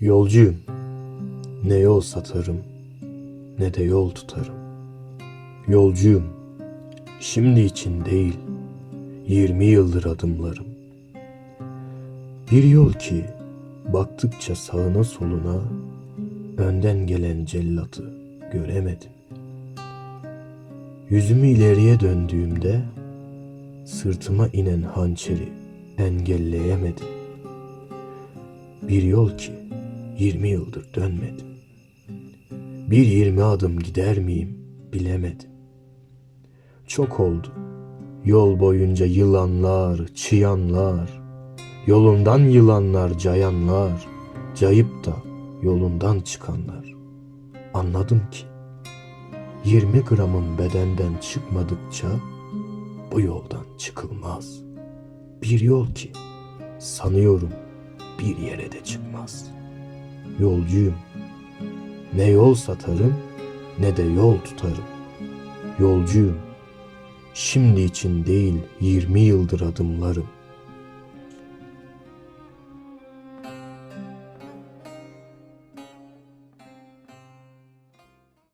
Yolcuyum. Ne yol satarım, ne de yol tutarım. Yolcuyum. Şimdi için değil, yirmi yıldır adımlarım. Bir yol ki baktıkça sağına soluna önden gelen cellatı göremedim. Yüzümü ileriye döndüğümde sırtıma inen hançeri engelleyemedim. Bir yol ki yirmi yıldır dönmedim. Bir yirmi adım gider miyim bilemedim. Çok oldu. Yol boyunca yılanlar, çıyanlar, yolundan yılanlar, cayanlar, cayıp da yolundan çıkanlar. Anladım ki 20 gramın bedenden çıkmadıkça bu yoldan çıkılmaz. Bir yol ki sanıyorum bir yere de çıkmaz. Yolcuyum. Ne yol satarım ne de yol tutarım. Yolcuyum. Şimdi için değil 20 yıldır adımlarım.